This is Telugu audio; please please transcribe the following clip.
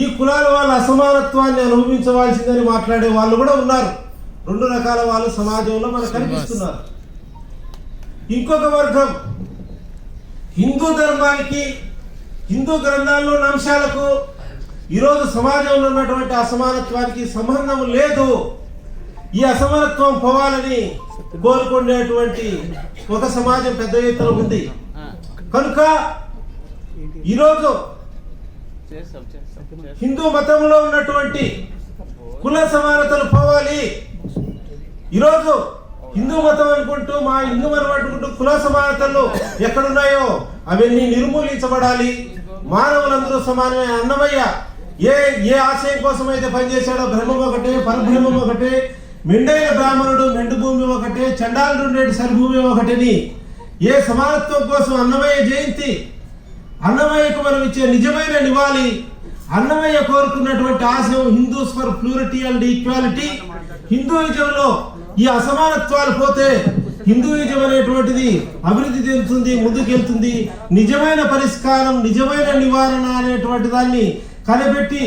ఈ కులాల వాళ్ళ అసమానత్వాన్ని అనుభవించవలసిందని మాట్లాడే వాళ్ళు కూడా ఉన్నారు. రెండు రకాల వాళ్ళు సమాజంలో మనకు కనిపిస్తున్నారు. ఇంకొక వర్గం హిందూ ధర్మానికి హిందూ గ్రంథాల్లో ఉన్న అంశాలకు ఈరోజు సమాజంలో ఉన్నటువంటి అసమానత్వానికి సంబంధం లేదు. ఈ అసమానత్వం పోవాలని కోరుకునేటువంటి ఒక సమాజం పెద్ద ఎత్తున ఉంది. కనుక ఈరోజు. హిందూ మతంలో ఉన్నటువంటి కుల సమానతలు పోవాలి. ఈరోజు హిందూ మతం అనుకుంటూ మా హిందూ మతం అనుకుంటూ కుల సమానతలు ఎక్కడున్నాయో అవన్నీ నిర్మూలించబడాలి. మానవులందరూ సమానమే. అన్నమయ్య ఏ ఏ ఆశయం కోసం అయితే పనిచేశాడో బ్రహ్మం ఒకటే పరబ్రహ్మం ఒకటే మెండైన బ్రాహ్మణుడు మెండు భూమి ఒకటే చండాలుడు ఉండేటి సరిభూమి ఒకటిని ఏ సమానత్వం కోసం అన్నమయ్య జయంతి అన్నమయ్యకు మనం ఇచ్చే నిజమైన నివాళి అన్నమయ్య కోరుకున్నటువంటి ఆశయం Hindus for plurality and equality. హిందూయిజంలో ఈ అసమానత్వాలు పోతే హిందూయిజం అనేటువంటిది అభివృద్ధి చెందుతుంది ముందుకెళ్తుంది. నిజమైన పరిష్కారం నిజమైన నివారణ అనేటువంటి దాన్ని కనిపెట్టి